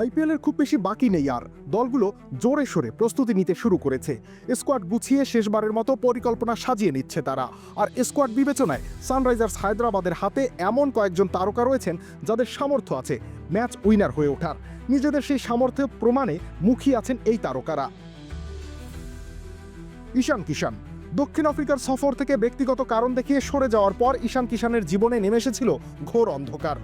আইপিএলের খুব বেশি বাকি নেই আর। দলগুলো জোরে সোরে প্রস্তুতি নিতে শুরু করেছে। স্কোয়াড গুছিয়ে শেষবারের মতো পরিকল্পনা সাজিয়ে নিচ্ছে তারা। আর স্কোয়াড বিবেচনায় সানরাইজার্স হায়দ্রাবাদের হাতে এমন কয়েকজন তারকা রয়েছেন যাদের সামর্থ্য আছে ম্যাচ উইনার হয়ে ওঠার। নিজেদের সেই সামর্থ্য প্রমাণে মুখী আছেন এই তারকারা। ঈশান কিষান দক্ষিণ আফ্রিকার সফর থেকে ব্যক্তিগত কারণ দেখিয়ে সরে যাওয়ার পর ঈশান কিষানের জীবনে নেমে এসেছিল ঘোর অন্ধকার।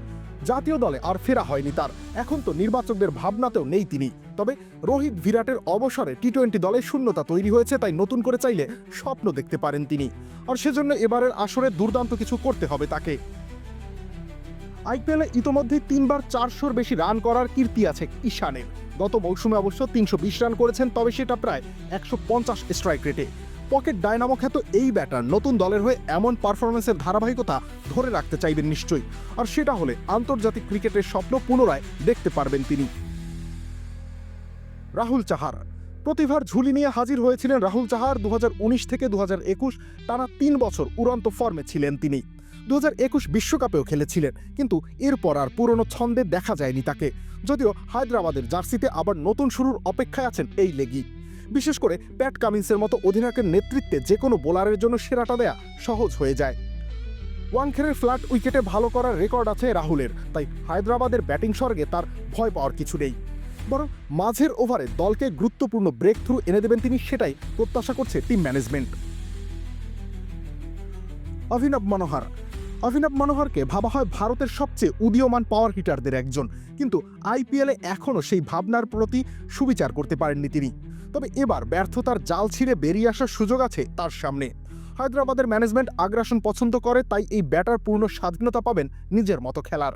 জাতীয় দলে আর ফেরা হয়নি তার। এখন তো নির্বাচকদের ভাবনাতেও নেই তিনি। তবে রোহিত বিরাটের অবসরে টি টোয়েন্টি দলে শূন্যতা তৈরি হয়েছে, তাই নতুন করে চাইলে স্বপ্ন দেখতে পারেন তিনি। আর সেজন্য এবারের আসরে দুর্দান্ত কিছু করতে হবে তাকে। আইপিএলে ইতোমধ্যে তিনবার চারশোর বেশি রান করার কীর্তি আছে ঈশানের। গত মৌসুমে অবশ্য তিনশো বিশ রান করেছেন, তবে সেটা প্রায় একশো পঞ্চাশ স্ট্রাইক রেটে পকেট ডায়নামো খ্যাত এই ব্যাটার নতুন দলের হয়ে এমন পারফরমেন্সের ধারাবাহিকতা ধরে রাখতে চাইবেন নিশ্চয়ই। আর সেটা হলে আন্তর্জাতিক ক্রিকেটের স্বপ্ন পুনরায় দেখতে পারবেন তিনি। রাহুল চাহার। প্রতিভার ঝুলি নিয়ে হাজির হয়েছিলেন রাহুল চাহার দু হাজার উনিশ থেকে দু হাজার একুশ। টানা তিন বছর উড়ন্ত ফর্মে ছিলেন তিনি। দু হাজার একুশ বিশ্বকাপেও খেলেছিলেন, কিন্তু এরপর আর পুরনো ছন্দে দেখা যায়নি তাকে। যদিও হায়দ্রাবাদের জার্সিতে আবার নতুন শুরুর অপেক্ষায় আছেন এই লেগি। বিশেষ করে প্যাট কামিন্সের মতো অধিনায়কের নেতৃত্বে যে কোনো বোলারের জন্য সেরাটা দেয়া সহজ হয়ে যায়। ওয়াংখেরের ফ্ল্যাট উইকেটে ভালো করার রেকর্ড আছে রাহুলের, তাই হায়দ্রাবাদের ব্যাটিং স্বর্গে তার ভয় পাওয়ার কিছু নেই। বরং মাঝের ওভারে দলকে গুরুত্বপূর্ণ ব্রেক থ্রু এনে দেবেন তিনি সেটাই প্রত্যাশা করছে টিম ম্যানেজমেন্ট অভিনব মনোহর অভিনব মনোহরকে ভাবা হয় ভারতের সবচেয়ে উদীয়মান পাওয়ার হিটারদের একজন। কিন্তু আইপিএলে এখনও সেই ভাবনার প্রতি সুবিচার করতে পারেননি তিনি। তবে এবার ব্যর্থতার জাল ছিঁড়ে বেরিয়ে আসার সুযোগ আছে তার সামনে। হায়দ্রাবাদের ম্যানেজমেন্ট আগ্রাসন পছন্দ করে, তাই এই ব্যাটার পূর্ণ স্বাধীনতা পাবেন নিজের মতো খেলার।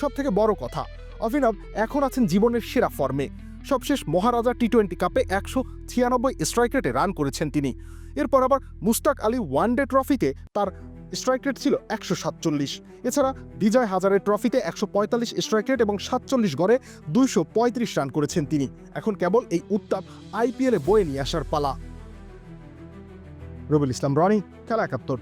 সব থেকে বড় কথা, অভিনব এখন আছেন জীবনের সেরা ফর্মে সবশেষ মহারাজা টি টোয়েন্টি কাপে একশো ছিয়ানব্বই স্ট্রাইক রেটে রান করেছেন তিনি। এরপর আবার মুস্তাক আলী ওয়ানডে ট্রফিতে তার স্ট্রাইক রেট ছিল একশো সাতচল্লিশ। এছাড়া বিজয় হাজারের ট্রফিতে একশো পঁয়তাল্লিশ স্ট্রাইক রেট এবং সাতচল্লিশ গড়ে দুইশো পঁয়ত্রিশ রান করেছেন তিনি। এখন কেবল এই উত্তাপ আইপিএলে বয়ে নিয়ে আসার পালা। রবিল ইসলাম, রনি, খেলা একাত্তর।